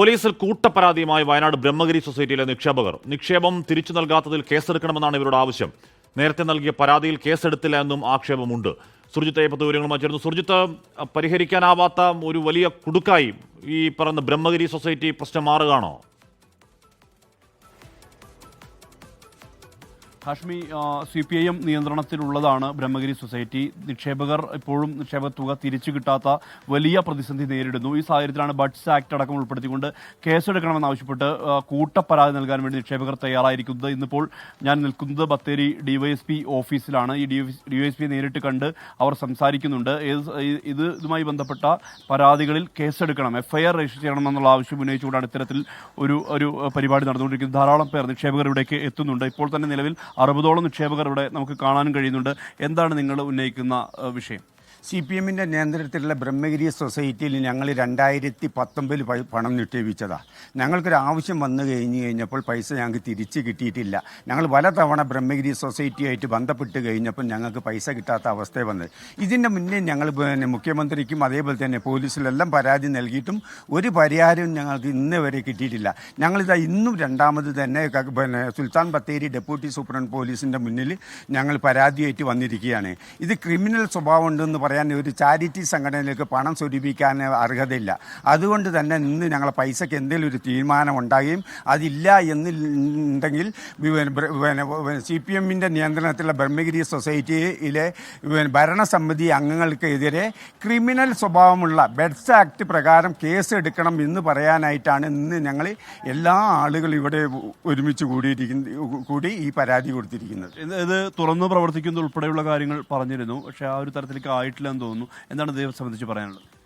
പോലീസിൽ കൂട്ടപരാതിയുമായി വയനാട് ബ്രഹ്മഗിരി സൊസൈറ്റിയിലെ നിക്ഷേപകർ. നിക്ഷേപം തിരിച്ചു നൽകാത്തതിൽ കേസെടുക്കണമെന്നാണ് ഇവരുടെ ആവശ്യം. നേരത്തെ നൽകിയ പരാതിയിൽ കേസെടുത്തില്ല എന്നും ആക്ഷേപമുണ്ട്. സുർജിത്ത് പത്ത് വിവരങ്ങളുമായി ചേർന്നു സുർജിത്ത് പരിഹരിക്കാനാവാത്ത ഒരു വലിയ കുടുക്കായി ഈ പറയുന്ന ബ്രഹ്മഗിരി സൊസൈറ്റി പ്രശ്നം മാറുകയാണോ? Hashmi C P I M നിയന്ത്രണത്തിലുള്ളതാണ് Brahmagiri society. നിക്ഷേപകർ ഇപ്പോഴും നിക്ഷേപ തുക തിരിച്ചു കിട്ടാത്ത വലിയ പ്രതിസന്ധി നേരിടുന്നു. ഈ സാഹചര്യത്തിലാണ് ബഡ്സ് ആക്ട് അടക്കം ഉൾപ്പെടുത്തിക്കൊണ്ട് കേസെടുക്കണമെന്നാവശ്യപ്പെട്ട് കൂട്ടപ്പരാതി നൽകാൻ വേണ്ടി നിക്ഷേപകർ തയ്യാറായിരിക്കുന്നത്. ഇന്നിപ്പോൾ ഞാൻ നിൽക്കുന്നത് ബത്തേരി ഡിവൈഎസ്പി ഓഫീസിലാണ്. ഈ ഡിവൈഎസ്പി നേരിട്ട് കണ്ട് അവർ സംസാരിക്കുന്നുണ്ട്. ഇത് ഇതുമായി ബന്ധപ്പെട്ട പരാതികളിൽ കേസെടുക്കണം എഫ്ഐആർ രജിസ്റ്റർ ചെയ്യണമെന്നുള്ള ആവശ്യം ഉന്നയിച്ചുകൊണ്ടാണ് ഇത്തരത്തിൽ ഒരു ഒരു പരിപാടി നടന്നുകൊണ്ടിരിക്കുന്നത്. ധാരാളം പേർ നിക്ഷേപകർ ഇവിടേക്ക് എത്തുന്നുണ്ട്. ഇപ്പോൾ തന്നെ നിലവിൽ അറുപതോളം നിക്ഷേപകർ ഇവിടെ നമുക്ക് കാണാനും കഴിയുന്നുണ്ട്. എന്താണ് നിങ്ങൾ ഉന്നയിക്കുന്ന വിഷയം? സി പി എമ്മിന്റെ നിയന്ത്രണത്തിലുള്ള ബ്രഹ്മഗിരി സൊസൈറ്റിയിൽ ഞങ്ങൾ രണ്ടായിരത്തി പത്തൊമ്പതിൽ പണം നിക്ഷേപിച്ചതാണ് ഞങ്ങൾക്കൊരു ആവശ്യം വന്നു കഴിഞ്ഞ് കഴിഞ്ഞപ്പോൾ പൈസ ഞങ്ങൾക്ക് തിരിച്ച് കിട്ടിയിട്ടില്ല. ഞങ്ങൾ പലതവണ ബ്രഹ്മഗിരി സൊസൈറ്റിയായിട്ട് ബന്ധപ്പെട്ട് കഴിഞ്ഞപ്പോൾ ഞങ്ങൾക്ക് പൈസ കിട്ടാത്ത അവസ്ഥ വന്നത്. ഇതിന്റെ മുന്നേ ഞങ്ങൾ പിന്നെ മുഖ്യമന്ത്രിക്കും അതേപോലെ തന്നെ പോലീസിലെല്ലാം പരാതി നൽകിയിട്ടും ഒരു പരിഹാരവും ഞങ്ങൾക്ക് ഇന്ന് വരെ കിട്ടിയിട്ടില്ല. ഞങ്ങളിതാ ഇന്നും രണ്ടാമത് തന്നെ പിന്നെ സുൽത്താൻ ബത്തേരി ഡെപ്യൂട്ടി സൂപ്രണ്ട് പോലീസിന്റെ മുന്നിൽ ഞങ്ങൾ പരാതിയായിട്ട് വന്നിരിക്കുകയാണ്. ഇത് ക്രിമിനൽ സ്വഭാവം ഉണ്ടെന്ന് പറയാൻ ഒരു ചാരിറ്റി സംഘടനയിലേക്ക് പണം സ്വരൂപിക്കാൻ അർഹതയില്ല. അതുകൊണ്ട് തന്നെ ഇന്ന് ഞങ്ങളെ പൈസയ്ക്ക് എന്തെങ്കിലും ഒരു തീരുമാനം ഉണ്ടാകുകയും അതില്ല എന്നുണ്ടെങ്കിൽ സി പി എമ്മിന്റെ നിയന്ത്രണത്തിലുള്ള ബ്രഹ്മഗിരി സൊസൈറ്റിയിലെ ഭരണസമിതി അംഗങ്ങൾക്കെതിരെ ക്രിമിനൽ സ്വഭാവമുള്ള ബെഡ്സ് ആക്ട് പ്രകാരം കേസ് എടുക്കണം എന്ന് പറയാനായിട്ടാണ് ഇന്ന് ഞങ്ങൾ എല്ലാ ആളുകളും ഇവിടെ ഒരുമിച്ച് കൂടിയിരിക്കുന്ന കൂടി ഈ പരാതി കൊടുത്തിരിക്കുന്നത്. ഇത് തുറന്നു പ്രവർത്തിക്കുന്ന ഉൾപ്പെടെയുള്ള കാര്യങ്ങൾ പറഞ്ഞിരുന്നു. പക്ഷേ ആ ഒരു തരത്തിലേക്ക് ആയിട്ടില്ല. എന്ന് തോന്നുന്നു. എന്താണ് ഇതേ സംബന്ധിച്ച് പറയാനുള്ളത്?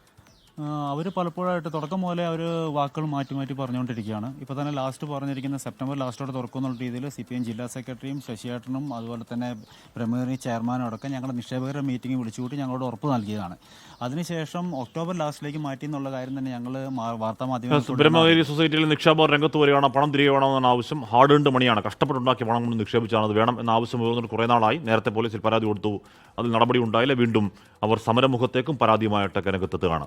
അവർ പലപ്പോഴായിട്ട് തുടക്കം മുതലേ അവർ വാക്കുകൾ മാറ്റി മാറ്റി പറഞ്ഞുകൊണ്ടിരിക്കുകയാണ്. ഇപ്പോൾ തന്നെ ലാസ്റ്റ് പറഞ്ഞിരിക്കുന്ന സെപ്റ്റംബർ ലാസ്റ്റോടെ തുറക്കുമെന്നുള്ള രീതിയിൽ സി പി എം ജില്ലാ സെക്രട്ടറിയും ശശിയേട്ടനും അതുപോലെ തന്നെ പ്രമുഖരി ചെയർമാനും അടക്കം ഞങ്ങളുടെ നിക്ഷേപകരുടെ മീറ്റിംഗ് വിളിച്ചുകൂട്ടി ഞങ്ങളോട് ഉറപ്പ് നൽകിയതാണ്. അതിനുശേഷം ഒക്ടോബർ ലാസ്റ്റിലേക്ക് മാറ്റി എന്നുള്ള കാര്യം തന്നെ ഞങ്ങൾ വാർത്താ മാധ്യമങ്ങൾ സൊസൈറ്റിയിൽ നിക്ഷേപകർ രംഗത്ത് വരികയാണ്. പണം തിരികെ വേണമെന്ന ആവശ്യം ഹാർഡ് ഏൺഡ് മണിയാണ്. കഷ്ടപ്പെട്ടുണ്ടാക്കിയ പണം കൊണ്ട് നിക്ഷേപിച്ചാണ് അത് വേണം എന്ന ആവശ്യം ഉയർന്നിട്ട് കുറേ നാളായി. നേരത്തെ പോലീസിൽ പരാതി കൊടുത്തു. അതിൽ നടപടി ഉണ്ടായില്ല. വീണ്ടും അവർ സമരമുഖത്തേക്കും പരാതിയുമായിട്ടൊക്കെ രംഗത്തെത്തുകയാണ്.